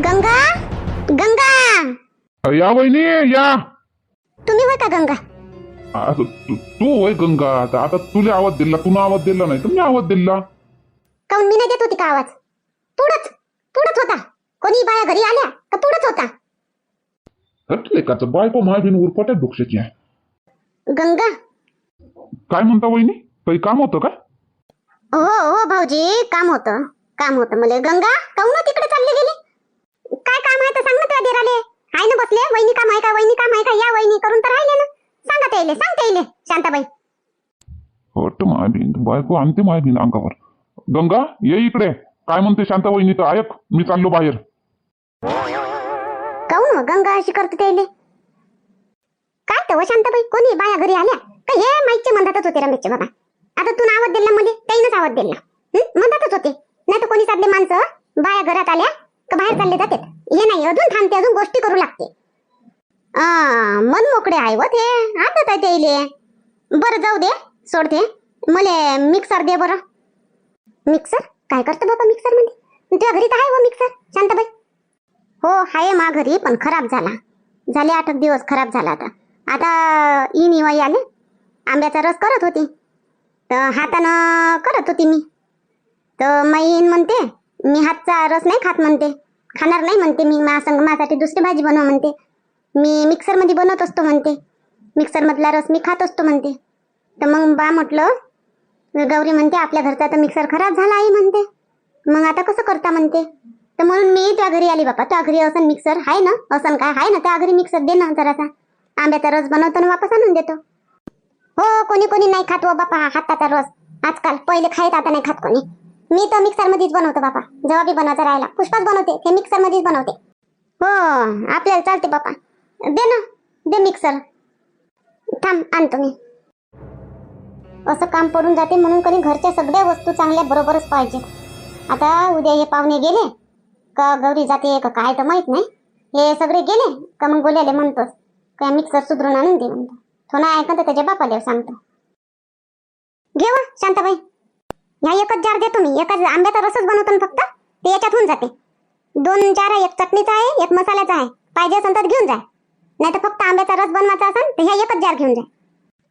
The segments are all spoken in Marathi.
गंगा? गंगा! या वहिनी या. तुम्ही का गंगा. आता तू तू होय गंगा. आता आता तुला आवाज दिला तुला आवाज दिला नाही तर मी आवाज दिला. काऊन मी नाही देत होती का आवाज? पुढंच पुढंच होता. कोणी बाया घरी आल्या का पुढंच होता? हटले का? बायको माय बिन उरपट्यात डोक्षाची आहे. गंगा? काय म्हणता वहिनी? काही काम होतं का? हो हो भाऊजी काम होतं. काम होतं. मला गंगा काऊन तिकडे चालले गेले काय काम आहे तर सांग ना त्या देराले आहे ना बसले? वहिनी काम आहे का? वहिनी काम आहे का? या वहिनी करून तर राहिले ना. सांगा त्याले सांग त्याले शांताबाई. हट माय बिन बायको आणते माय बिन अंगावर. गंगा ये इकडे. काय म्हणते शांता वहिनी तर ऐक मी चाललो बाहेर. काऊन गंगा अशी करते त्याले? काय तर शांताबाई? कोणी बाया घरी आल्या? का हे माईकचे म्हणतातच होते रमेशचे बाबा. आता तू आवाज दिला मध्ये त्याईनच आवाज दिला. हं? म्हणतातच होते. नाही तर कोणी साधले माणसं? बाया घरात आल्या का बाहेर चालले जातात हे नाही अजून थांबते अजून गोष्टी करू लागते. मन मोकळे आहे व ते. आता आहे त्याले बरं जाऊ दे सोडते. मले मिक्सर दे बरं. मिक्सर काय करतो बाबा मिक्सरमध्ये? तुझ्या घरी तर आहे व मिक्सर शांताबाई? हो आहे मा घरी पण खराब झाला. झाले आठ एक दिवस खराब झाला आता. आता ई निवाई आले. आंब्याचा रस करत होती. तर हातानं करत होती मी. तर माईन म्हणते मी हातचा रस नाही खात म्हणते. खाणार नाही म्हणते मी. मा संग माझ्यासाठी दुसरी भाजी बनव म्हणते. मी मिक्सरमध्ये बनवत असतो म्हणते. मिक्सरमधला रस मी खात असतो म्हणते. तर मग बा म्हटलं गौरी म्हणते आपल्या घरचा तर मिक्सर खराब झाला आहे म्हणते. मग आता कसं करता म्हणते? तर म्हणून मी त्या घरी आली बापा. त्या घरी असं मिक्सर आहे ना? असं काय? आहे ना त्या घरी मिक्सर? दे ना जरासा. आंब्याचा रस बनवतो आणि वापस आणून देतो. हो कोणी कोणी नाही खात व बापा. हाताचा रस. आजकाल पहिले खायत आता नाही खात कोणी. मी तर मिक्सर मध्येच बनवतो बापा. जेव्हा बी बनवायचं राहिला पुष्पाच बनवते ते मिक्सर मध्येच बनवते. हो आपल्याला चालते बापा. दे ना दे मिक्सर थांब आणतो मी. असं काम पडून जाते म्हणून कधी घरच्या सगळ्या वस्तू चांगल्या बरोबरच पाहिजे. आता उद्या हे पाहुणे गेले. का गौरी जाते का काय तर माहीत नाही. हे सगळे गेले का मग बोलायला म्हणतोस. काय मिक्सर सुधरून आणून दे म्हणतो. थोडा ऐकत तर त्याच्या बापाला सांगतो. घेऊ शांताबाई. ह्या एकच जार देतो मी. एकच आंब्याचा रसच बनवतो ना फक्त. ते याच्यात होऊन जाते. दोन जार एक चटणीचा आहे एक मसाल्याचा आहे. पाहिजे असेल तर घेऊन जा. नाही तर फक्त आंब्याचा रस बनवायचा असेल तर ह्या एकच जार घेऊन जा.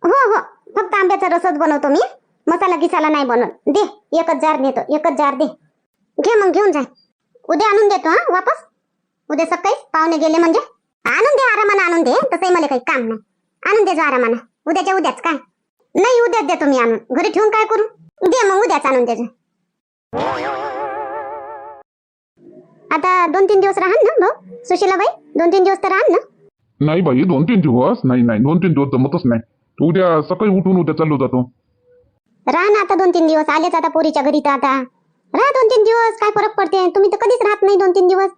हो हो. फक्त आंब्याचा रसच बनवतो मी. मसाला गिसाला नाही बनवत. दे. एकच जार देतो एकच जार दे. घे मग घेऊन जा. उद्या आणून देतो हा वापस. उद्या सकाळी पाहुणे गेले म्हणजे. आणून दे आरामानं आणून दे. तसंही मला काही काम नाही. आणून दे जो आरामानं. उद्याच्या उद्याच काय? नाही उद्याच देतो मी आणून. घरी ठेवून काय करू? दे मग उद्याच आणून दे आता दोन तीन दिवस राहन ना भाऊ? सुशीलाबाई दोन तीन दिवस तर राहन ना? नाही बाई दोन तीन दिवस? नाही नाही दोन तीन दिवस जमतच नाही. उद्या सकाळी उठून उद्या चाललो जातो. राहा ना आता दोन तीन दिवस. आलेच आता पोरीच्या घरी तर आता. राहा दोन तीन दिवस काय फरक पडते? तुम्ही तर कधीच राहत नाही दोन तीन दिवस.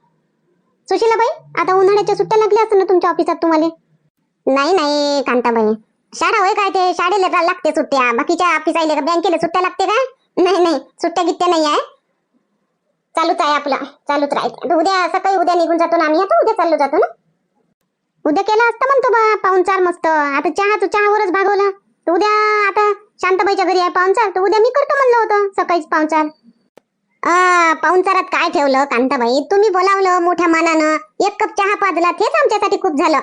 सुशीलाबाई आता उन्हाळ्याच्या सुट्ट्या लागल्या असतील ना तुमच्या ऑफिसात तुम्हाला? नाही नाही कांताबाई. शाळा होय काय ते? शाळेला जा- लागते सुट्ट्या. बाकीच्या ऑफिस आहे का बँकेला सुट्ट्या लागते काय? नाही नाही. सुट्ट्या गिट्ट्या नाही आहे. चालूच आहे आपलं. चालूच राहते. उद्या सकाळी उद्या निघून जातो ना आम्ही. आता उद्या चाललो जातो ना? उद्या केलं असतं म्हणतो बा पाहुणचार मस्त. आता चहा तू चहावरच भागवला. तर उद्या आता शांताबाईच्या घरी आहे पाहुणचार तर उद्या मी करतो म्हणलं होतं. सकाळीच पाहुणचार पाहुणचारात काय ठेवलं कांताबाई? तुम्ही बोलावलं मोठ्या मानानं. एक कप चहा पाजला. तेच आमच्यासाठी खूप झालं.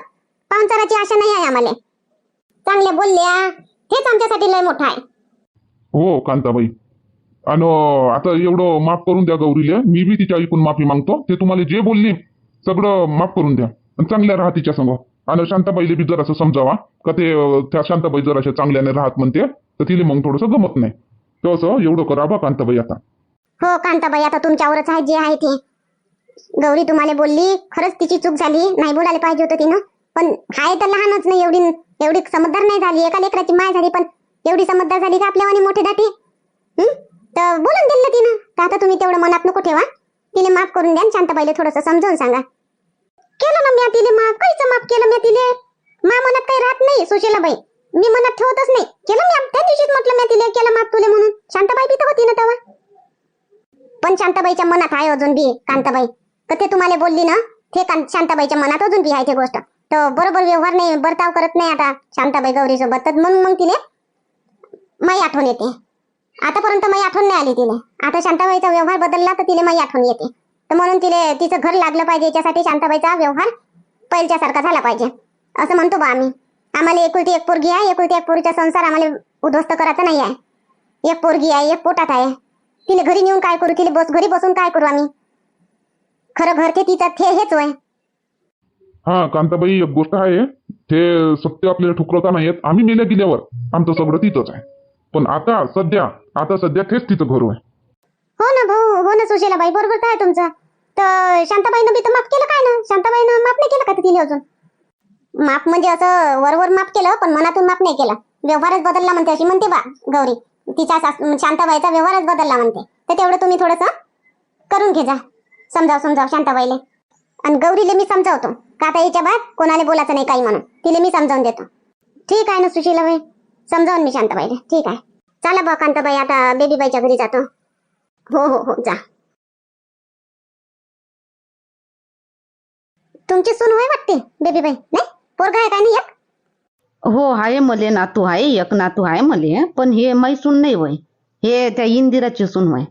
पाहुणचाराची आशा नाही आहे आम्हाला. चांगल्या बोलल्या हेच आमच्यासाठी लय मोठं आहे. हो कांताबाई. आणि आता एवढं माफ करून द्या गौरीला मी बी तिच्या ऐकून माफी मागतो ते तुम्हाला जे बोलली सगळं माफ करून द्या. आणि चांगल्या राहा तिच्या संग. आणि शांताबाईला बी जरासं समजावा का ते त्या शांताबाई जराशा चांगल्याने राहत म्हणते तर तिला मग थोडंसं गमत नाही. तसं एवढं करा बा कांताबाई आता. हो कांताबाई आता तुमच्यावरच आहे जे आहे ते. गौरी तुम्हाला बोलली खरंच तिची चूक झाली नाही बोलायला पाहिजे होतं तिनं. पण हाय तर लहानच नाही एवढी. एवढी समजदार नाही झाली एका लेकराची माय झाली पण एवढी समजदार झाली का आपल्यावानी मोठी दाटी? तर बोलून दिलं ना तिनं. तर आता तुम्ही तेवढं मनात नको ठेवा. तिने माफ करून द्या शांत पहिले थोडस समजावून सांगा. केलं ना मी तिले माफ? काहीच माफ केलं मी तिले? मा मनात काही राहत नाही सुशीलाबाई. मी मनात ठेवतच नाही. केलं मी त्या दिवशीच म्हटलं मी तिले केलं माफ तुले म्हणून. शांताबाई बी तर होती ना तेव्हा. पण शांताबाईच्या मनात आहे अजून बी कांताबाई. तर ते तुम्हाला बोलली ना ते शांताबाईच्या मनात अजून बी आहे ते गोष्ट. तर बरोबर व्यवहार नाही बर्ताव करत नाही आता शांताबाई गौरी सोबत. तर म्हणून मग तिने माई आठवण येते. आतापर्यंत माई आठवण नाही आली तिने. आता शांताबाईचा व्यवहार बदलला तर तिने माई आठवण येते. तर म्हणून तिने तिचं घर लागलं पाहिजे याच्यासाठी शांताबाईचा व्यवहार पहिल्यासारखा झाला पाहिजे. असं म्हणतो बा आम्ही. आम्हाला एकुलती एक पोरगी आहे एकुलती एक पोरीचा संसार आम्हाला उद्ध्वस्त करायचा नाही आहे. एक पोरगी आहे एक पोटात आहे. तिने घरी नेऊन काय करू तिला बस घरी बसून काय करू आम्ही? खरं घर ते तिचं ते हेच होय. हा कांताबाई एक गोष्ट आहे ते सत्य आपल्याला ठुकरवता नाही येत आम्ही मेल्या गेल्यावर आमचं सगळं तिथंच आहे. पण आता सध्या आता सध्या तेच तिथं घर आहे. हो ना भाऊ हो ना सुशीलाबाई बरोबर काय तुमचं. तर शांताबाईनं बी तर माफ केलं काय ना? शांताबाईनं माफ नाही केलं का तिने अजून? माफ म्हणजे असं वरवर माफ केलं पण मनातून माफ नाही केलं. व्यवहारच बदलला म्हणते अशी म्हणते बा गौरी. तिच्या सास- शांताबाईचा व्यवहारच बदलला म्हणते. तर तेवढं तुम्ही थोडस करून घे जा. समजाव समजाव शांताबाईले. आणि गौरीले मी समजावतो. का आता याच्या बाद कोणाला बोलायचं नाही काही म्हणून. तिले मी समजावून देतो. ठीक आहे ना सुशीलाबाई समजावून मी शांताबाईले. ठीक आहे. चला बा कांताबाई आता बेबीबाईच्या घरी जातो. हो हो हो जा. तुमची सून होय वाटते बेबीबाई नाही? पोरगा आहे काय नाही एक? हो आहे मले नातू आहे एक नातू आहे मले पण हे मै सून नाही वय हे त्या इंदिराची सून वय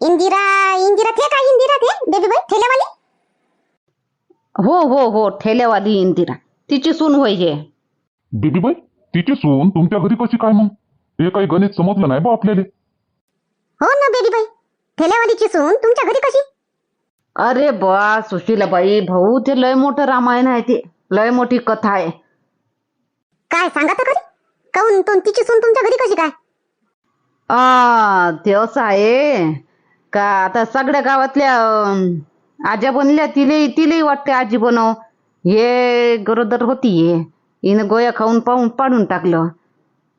इंदिरा इंदिरा थे काय इंदिरा थे बेबीबाई ठेल्यावाली हो हो हो ठेल्यावाली इंदिरा. तिची सून होय हे. बेबीबाई तिची सून तुमच्या घरी कशी काय मग? हे काही गणित समजलं नाही बा आपल्याला. हो ना बेबीबाई ठेल्यावालीची सून तुमच्या घरी कशी? अरे बा सुशीलाबाई भाऊ ते लय मोठं रामायण आहे ते. लय मोठी कथा आहे. काय सांगा तर खरी काऊन तो तिची सून तुमच्या घरी कशी काय? आ ते असं आहे का आता सगळ्या गावातल्या अं, आज्या बनल्या तिले तिलेही वाटते आजी बनव. हे गरोदर होती हे. हिनं गोया खाऊन पाहून पाडून टाकलं.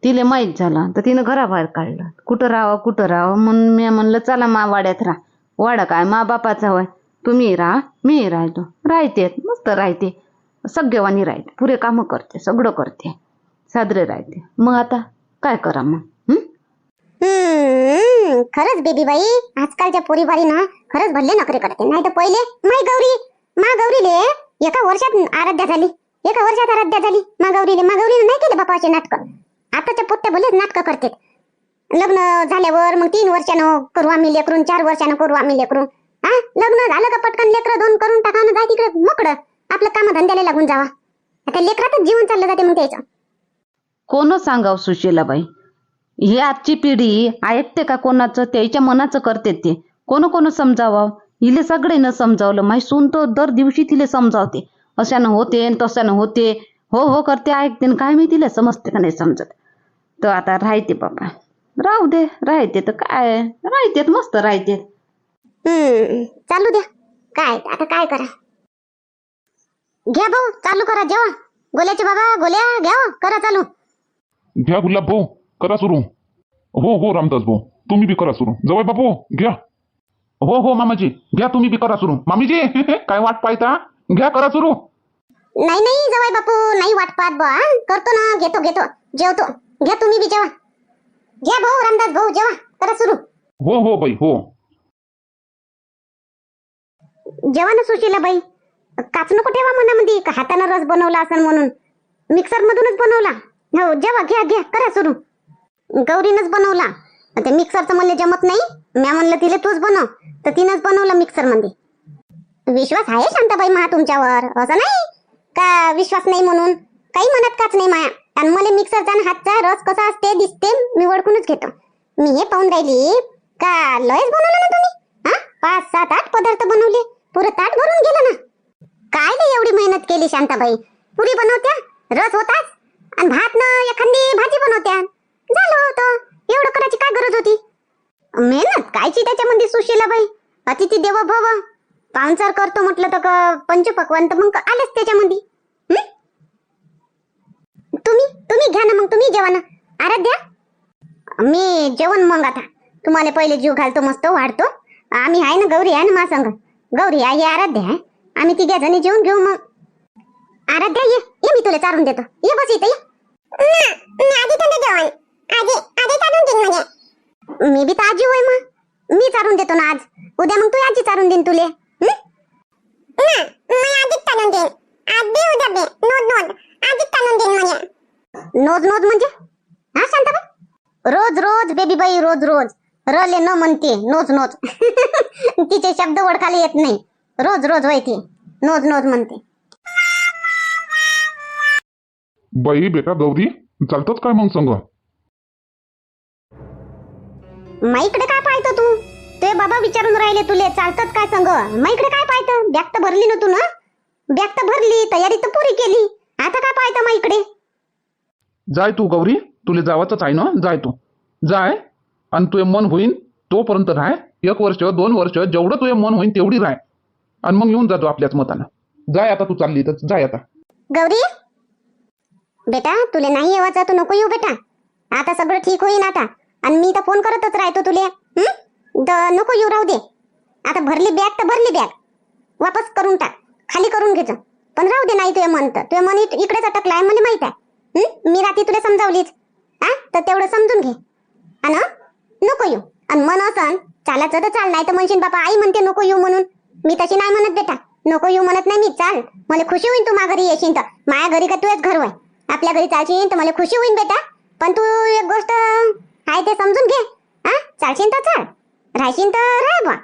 तिले माहीत झालं. तर तिनं घराबाहेर काढलं. कुठं राहावं कुठं राहावं? म्हणून मी म्हणलं चला मा वाड्यात राहा. वाडा काय? मा बापाचा होय. तुम्ही राहा. मी राहतो. राहते. मस्त राहते. सगळेवानी राहते. पुरे कामं करते. सगळं करते. सादरे राहते. मग आता काय करा मग? खरंच बेबीबाई आजकालच्या पोरीबारी ना खरंच भल्ले नखरे करते. नाही तर पहिले माय गौरी मा गौरीले एका वर्षात आराध्या झाली. एका वर्षात आराध्या झाली. मा गौरीले मा गौरीने नाही केले बापाचे नाटक. आताच्या पोट्या भले नाटक करते लग्न झाल्यावर मग तीन वर्षानं करू आम्ही लेकरून चार वर्षानं करू आम्ही लेकरून. हा? लग्न झालं का पटकन लेकर दोन करून टाका ना जाय तिकडे मोकड आपलं काम धंद्याला लागून जावा. आता लेकरातच जीवन चाललं जाते मग त्याचं. कोण सांगाव सुशीलाबाई? ही आजची पिढी ऐकते का कोणाचं? त्याच्या मनाचं करते ते. कोण कोण समजावं? हिले सगळे न समजावलं. माही सून तो दर दिवशी तिले समजावते. अशानं होते न तशानं होते. हो हो करते ऐकते न काय मी तिला समजते का नाही समजत? तर आता राहते बाबा. राहू दे राहते तर काय? राहतेत मस्त हम्म चालू द्या. काय? आता काय करा? घ्या भाऊ चालू करा जेव्हा गोल्याचे बाबा गोल्या घ्या हो, करा चालू. घ्या गुलाब भाऊ. करा सुरू. हो हो रामदास भाऊ तुम्ही बी करा सुरू. जवळ बापू घ्या. हो हो मामाजी घ्या तुम्ही बी करा सुरू. मामीजी काय वाट पाहता? घ्या करा सुरू. नाही नाही जवाई बापू नाही वाट पाहत बा. करतो ना घेतो घेतो. जेवतो. घ्या तुम्ही बी जेवा. घ्या भाऊ रामदास भाऊ जेवा. करा सुरू. हो हो बाई हो. जेवा ना सुशीला बाई. काच नको ठेवा मनामध्ये? का हातानं रस बनवला असेल म्हणून. मिक्सर मधूनच बनवला. हो जेवा घ्या घ्या करा सुरू. गौरीनंच बनवला. ते मिक्सरचं म्हणले जमत नाही. म्या म्हणलं तिला तूच बनव. तर तिनंच बनवलं मिक्सरमध्ये. विश्वास आहे शांताबाई महा तुमच्यावर? असं नाही? का विश्वास नाही म्हणून? काही म्हणत काच नाही माया. आणि मला मिक्सरचा आणि हातचा रस कसा असते दिसते मी ओळखूनच घेतो. मी हे पाहून राहिली का लयच बनवलं ना तुम्ही? हा? पाच सात आठ पदार्थ बनवले. पुरं ताट भरून गेलं ना. काय नाही एवढी मेहनत केली शांताबाई. पुरी बनवत्या रस होताच. आणि भात न एखादी भाजी बनवत्या. झालं होतं. एवढं करायची काय गरज होती? मेहनत कायची त्याच्यामध्ये सुशीला बाई? अतिथी देव भव. पाहुणचार करतो म्हटलं तर का पंचपक्वान तर मग आलेच त्याच्यामध्ये. तुम्ही तुम्ही घ्या ना मग तुम्ही जेवा ना. आराध्या मी जेवण मग आता. तुम्हाला पहिले जीव घालतो मस्त वाढतो. आम्ही आहे ना गौरी आहे ना मा संग. गौरी आहे आराध्या आहे. आम्ही तिघ्या जणी जेवून घेऊ मग. आराध्या ये ये मी तुला चारून देतो. ये बस इथे ये. आधी तुला जेवण. आधी आधी चारून देईन म्हणजे मी बी तर आजी होय मग. मी चारून देतो ना आज. उद्या मग तू आजी चारून देईन तुले. हं? मी आधीच चालून देईन. आज बी उद्या बी नोद नोद. आधीच चालून देईन म्हणजे नोज नोज म्हणजे? हा शांताबाई? रोज रोज बेबी बाई रोज रोज. रले न म्हणते नोज नोज. तिचे शब्द ओळखायला येत नाही. रोज रोज होय ती. नोज नोज म्हणते. बाई बेटा गौरी चालतच काय मग संग? माईकडे काय पाहतो तू? ते बाबा विचारून राहिले तुले चालतात काय संग? माईकडे काय पाहतं? बॅग तर भरली ना तू ना? बॅग तर भरली तयारी तर पुरी केली. आता काय पाहतं माईकडे? जाय तू गौरी. तुला जावाचंच आहे ना? जाय तू. जाय आणि तुझे मन होईन तोपर्यंत राह. एक वर्ष दोन वर्ष जेवढं तुझे मन होईन तेवढी राह. आणि मग येऊन जातो आपल्याच मतानं. जाय आता तू चालली तर जाय आता. गौरी? बेटा तुले नाही येवाचा तू नको येऊ बेटा. आता सगळं ठीक होईन आता. आणि मी तर फोन करतच राहतो तुले. नको येऊ राहू दे. आता भरली बॅग तर भरली बॅग वापस करून टाक. खाली करून घेतो पण राहू दे नाही तुझ्या मन तर. तुझ्या मन इकडेच अटकलाय मला माहीत आहे. मी रात्री तुला समजावलीच. हा तर तेवढं समजून घे. अन नको येऊ. आणि मन असन चालायचं तर चाल नाही तर म्हणशील बापा आई म्हणते नको येऊ म्हणून. मी तशी नाही म्हणत बेटा. नको येऊ म्हणत नाही मी. चाल. मला खुशी होईन तू माझ्या घरी येशील तर. माझ्या घरी का तुझ्याच घर होय. आपल्या घरी चालशील तर मला खुशी होईन बेटा. पण तू एक गोष्ट आहे ते समजून घे. हा? चालशील तर चाल. राहशील तर राह बा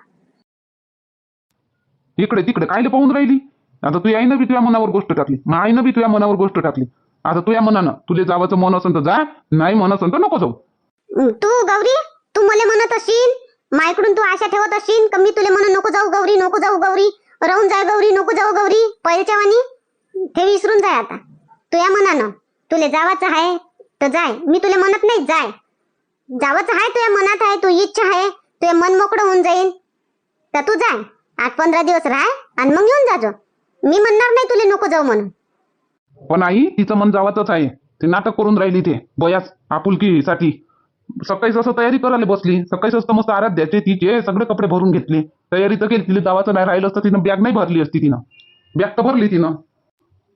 इकडे तिकडे कायले पाहून राहिली? आता तू आईनं बी तुझ्या मनावर गोष्ट टाकली. मग आईनं बी तुझ्या मनावर गोष्ट टाकली. आता तुझ्या मनानं तुला जावाचं मन असेल तर जा नाही मन असेल तर नको जाऊ. तू गौरी तू मला म्हणत असशील मायकडून तू आशा ठेवत असशील का मी तुला म्हणून नको जाऊ गौरी नको जाऊ गौरी राहून जाय गौरी नको जाऊ गौरी पहिल्याच्या वाणी ते विसरून जाय आता. तुया मनानं तुला जावाचं आहे तर जाय. मी तुला म्हणत नाही जाय. जावंच आहे तुझ्या मनात आहे तू इच्छा आहे तुझे मन मोकळं होऊन जाईल तर तू जाय आठ पंधरा दिवस राह आणि मग येऊन जाजो मी म्हणणार नाही तुला नको जाऊ म्हणून. पण आई तिचं मन जावतच आहे. ते नाटक करून राहिली ते बयाच आपुलकीसाठी. सकाळीच असं तयारी करायला बसली सकाळी असतं मस्त आराध्याचे तिचे सगळे कपडे भरून घेतले. तयारी तर केली तिला जावाचं नाही राहिलं असतं तिनं बॅग नाही भरली असती तिनं. बॅग तर भरली तिनं.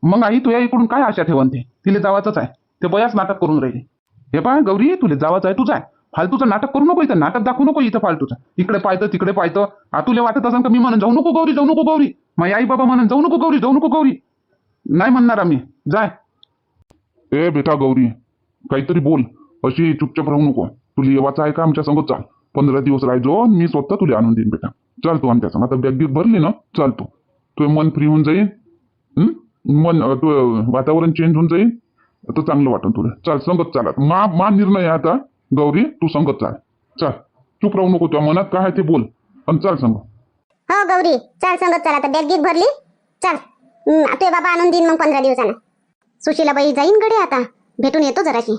मग आई तुझ्या इकडून काय आशा ठेवण ते? तिला जावाचंच आहे. ते बयाच नाटक करून राहिली. हे पाय गौरी तुला जावाचं आहे तू जाय फालतूचं नाटक करू नको इथं नाटक दाखवू नको इथं फालतूचं. इकडे पाहतं तिकडे पाहतं आ तुला वाटत असेल का मी म्हणून जाऊ नको गौरी जाऊ नको गौरी. माझी आई बाबा म्हणून जाऊ नको गौरी जाऊ नको गौरी. नाही म्हणणार आम्ही. जाय. ए बेटा गौरी काहीतरी बोल. अशी चुपचाप राहू नको. तुला येवाचं आहे का आमच्या संगत? चाल. पंधरा दिवस राहायचो मी स्वतः तुला आणून देईन बेटा. चाल तू आमच्या संग. आता बॅग बिग भरली ना? चालतो तुझं मन फ्री होऊन जाईल मन तू वातावरण चेंज होऊन जाईल तर चांगलं वाटन तुला. चाल संगत चालत मा मा निर्णय आहे आता. गौरी तू संगत चाल. चाल चुप राहू नको तुझ्या मनात. काय ते बोल. आणि चाल संग. हो गौरी. चाल संगत चला आता. बॅग भरली. चाल. हं, तुझे बाबा आणून देईन मग पंधरा दिवसानं. सुशीलाबाई जाईन गडे आता. भेटून येतो जराशी.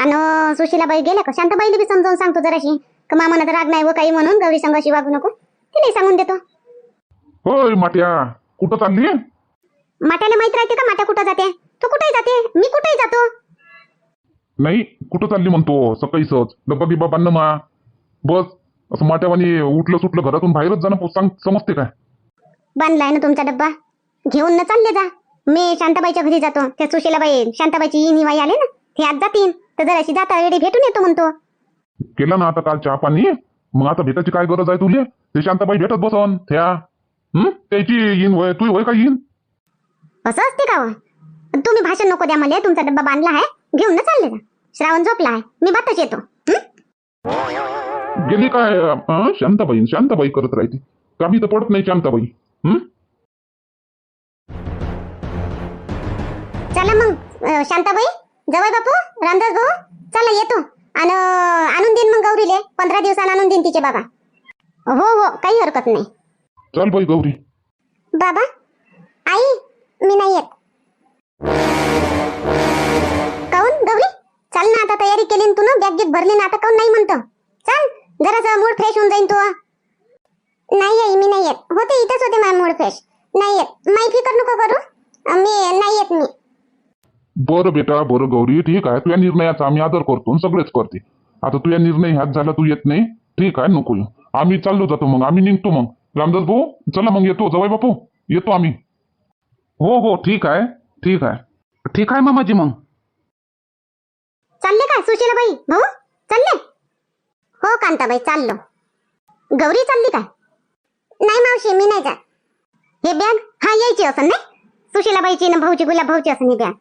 आणि सुशीलाबाई गेल्या का? शांताबाईला बी समजावून सांगतो जराशी. का मामानं तर राग नाही व काही म्हणून. गौरी संघाशी वागू नको. तिला सांगून देतो. होय माट्या. कुठं चालली? माट्याला माहीत राहते का माट्या कुठं जाते? तू कुठेही जाते? मी कुठेही जातो? नाही कुठं चालली म्हणतो? सकाळी सहज डब्बा बिब्बा बांधणं मा. बस. असं माट्यावानी उठलं सुटलं घरातून बाहेरच जाणं सांग समजते काय? बांधलाय ना तुमचा डब्बा? घेऊन न चालले जा. मी शांताबाईच्या घरी जातो. त्या सुशीलाबाई शांताबाईची ई निवाई आले ना ते आज जातील तर जराशी जाता वेळी भेटून येतो म्हणतो. केला ना आता काल चहा पाणी मग आता भेटायची काय गरज आहे तुले? ते शांताबाई भेटत बसन. त्या. हं? त्याची येईन वय तू वय का येईन असं असते का? तुम्ही भाषण नको द्या मला तुमचा डब्बा बांधला आहे घेऊन न चालले जा. श्रावण झोपला आहे मी बातच येतो. हं? गेली काय? शांताबाई शांताबाई करत राहते. कामी तर पडत नाही शांताबाई? चला मग शांताबाई जवळ बापू रामदास भाऊ चला येतो. आणि आणून देईन मग गौरीले पंधरा दिवसानं आणून देईन तिचे बाबा. हो हो काही हरकत नाही. चल बाई गौरी. बाबा आई मी नाही येत. केली गीत भरली ना आता काऊन नाही म्हणतो? चल जरासा मूड फ्रेश होऊन जाईन तू. नाही आई मी नाही येत. होते इथंच होते माझा मूड फ्रेश नाही येत. माही फिकर नको करू. मी नाही येत मी. बरं बेटा बरं गौरी ठीक आहे. तुझ्या निर्णयाचा आम्ही आदर करतो आणि सगळेच करते. आता तुझ्या निर्णय ह्यात झाला तू येत नाही? ठीक आहे नको. येऊ आम्ही चाललो जातो मग. आम्ही निघतो मग. रामदास भाऊ चला मग येतो. जवळ बापू. येतो आम्ही. हो हो ठीक आहे. ठीक आहे. ठीक आहे मामाजी मग. चालले काय सुशीलाबाई? भाऊ चालले? हो कांताबाई चाललो. गौरी चालली काय? नाही मावशी मी नाही जात. हे बॅग? हा यायची असं नाही? सुशीलाबाईची ना भाऊची गुलाब भाऊची असं ही बॅग.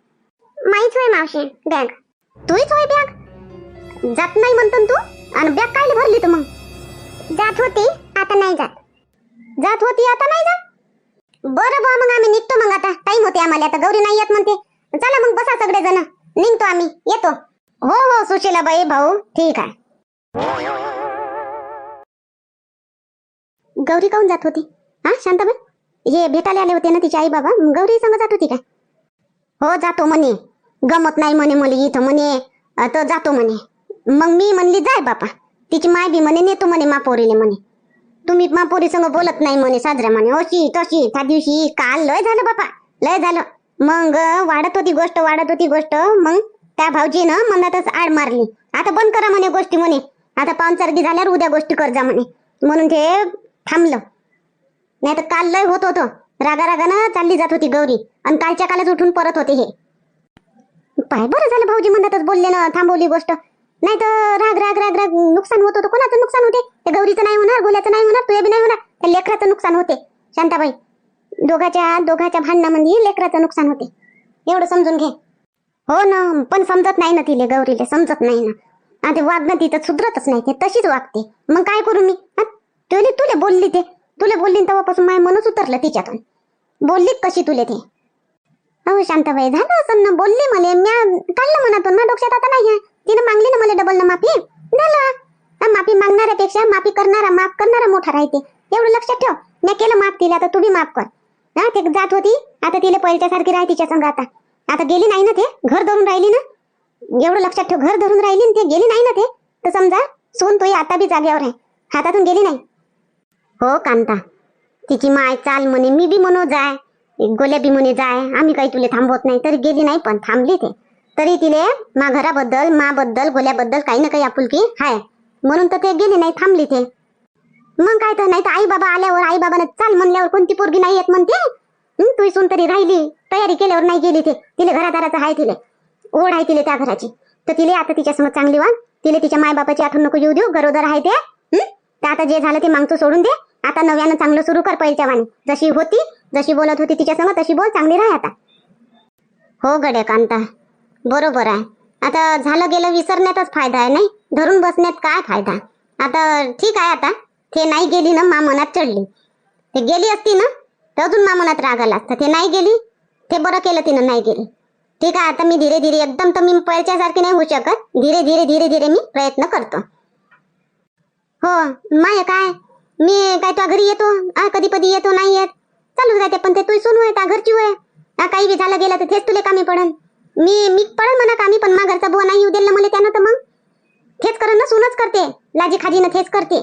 माहीच होय मावशी बॅग. तूच होय बॅग? जात नाही म्हणतो ना तू? आणि बॅग काय भरली तू मग? जात होती आता नाही जात. जात होती आता नाही जात? बरं बा मग आम्ही निघतो मग आता. टाइम होते आम्हाला आता गौरी नाही येत म्हणते. चला मग बसा सगळे जण निघतो आम्ही. येतो. हो हो सुशीलाबाई भाऊ ठीक आहे. गौरी काऊन जात होती? हा शांताबाई? हे भेटायला आले होते ना तिचे आई बाबा गौरी संग जात होती काय हो जातो म्हणे. गमत नाही म्हणे मुली इथं म्हणे. तो तर जातो म्हणे. मग मी म्हणली जाय बापा. तिची माय बी म्हणे नेतो म्हणे मापोरीले म्हणे. तुम्ही मापोरी संग बोलत नाही म्हणे साजऱ्या म्हणे. अशी तशी त्या दिवशी काल लय झालं बापा लय झालं. मग वाढत होती गोष्ट वाढत होती गोष्ट मग त्या भाऊजीनं मनातच आड मारली. आता बंद करा म्हणे गोष्टी म्हणे. आता पाहुणचारगी झाल्यावर उद्या गोष्टी कर जा म्हणे. म्हणून ते थांबलं. नाही तर काल लय होत होतं. रागा रागानं चालली जात होती गौरी. आणि कालच्या कालच उठून परत होते हे. पाय बरं झालं भाऊजी म्हणतातच बोलले ना थांबवली गोष्ट. नाही तर राग राग राग राग नुकसान होत होतं. कोणाचं नुकसान होते? ते गौरीचं नाही होणार गोल्याचं नाही होणार तुझ्या बी नाही होणार. त्या लेकराचं नुकसान होते. शांताबाई दोघाच्या दोघाच्या भांडणामध्ये लेकराचं नुकसान होते. एवढं समजून घे. हो ना पण समजत नाही ना तिले गौरीले समजत नाही ना. आता वागणं तिथं सुधरतच नाही ते तशीच वागते. मग काय करू मी? तुले तुले बोलली ते. तुले बोलली तेव्हापासून माय मनच उतरलं तिच्यातून. बोलली कशी तुले ते? हो शांताबाई झालं असं ना बोलली मला. म्या काढलं मनातून ना डोक्यात आता नाही तिनं मागली ना मला डबल ना माफी? झालं. माफी मागणाऱ्यापेक्षा माफी करणारा माफ करणारा मोठा राहते. एवढं लक्षात ठेव. मी केलं माफ तिला आता तू बी माफ कर. हा ते जात होती. आता तिला पहिल्यासारखी राहते तिच्या संग आता. आता गेली नाही ना ते? घर धरून राहिली ना? एवढं लक्षात ठेव घर धरून राहिली ना ते गेली नाही ना ते? तर समजा सोन तोही आता बी जागेवर आहे. हातातून गेली नाही? हो कांता. तिची माय चाल म्हणे मी बी म्हणू जाय. गोल्या बी म्हणे जाय. आम्ही काही तुले थांबवत नाही. तरी गेली नाही पण थांबली ते. तरी तिले मा घराबद्दल माबद्दल गोल्याबद्दल काही ना काही आपुलकी हाय. म्हणून तर ते गेली नाही थांबली ते. मग काय तर नाही तर आई बाबा आल्यावर आई बाबाने चाल म्हणल्यावर कोणती पोरगी नाही येत म्हणते? हं, तू इसून तरी राहिली. तयारी केल्यावर नाही गेली ते. तिला घरादाराचं आहे तिले. ओढ आहे तिले त्या घराची. तर तिले आता तिच्यासमोर चांगली वाण तिले तिच्या मायबापाची आठवण नको येऊ देऊ. गरोदर आहे ते. तर आता जे झालं ते मागचं सोडून दे. आता नव्यानं चांगलं सुरू कर पहिल्या वाणी. जशी होती जशी बोलत होती तिच्यासमोर तशी बोल. चांगली राह आता. हो गड्या कांता. बरोबर आहे. आता झालं गेलं विसरण्यातच फायदा आहे नाही? धरून बसण्यात काय फायदा? आता ठीक आहे आता. ते नाही गेली ना मा मनात चढली. ते गेली असती ना तर अजून मा मनात राग आला असता. ते नाही गेली ते बरं केलं तिनं नाही गेली ठीक आहे आता मी धीरे धीरे एकदम तर मी पहिल्यासारखी नाही होऊ शकत. धीरे धीरे धीरे धीरे मी प्रयत्न करतो. हो माय काय? मी काय तुझ्या घरी येतो? कधी कधी येतो नाही येत. चालूच राहते पण ते तू सुनू आहे घरची होय. काही बी झालं गेलं तर तेच तुले कामी पडन. मी मी पडन म्हणा कामी पण मा घरचा बुवा नाही येऊ दिलं मला त्यानं तर मग? तेच करण ना सुनच करते. लाजी खाजीनं तेच करते.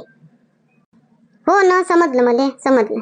हो ना समजलं मला समजलं.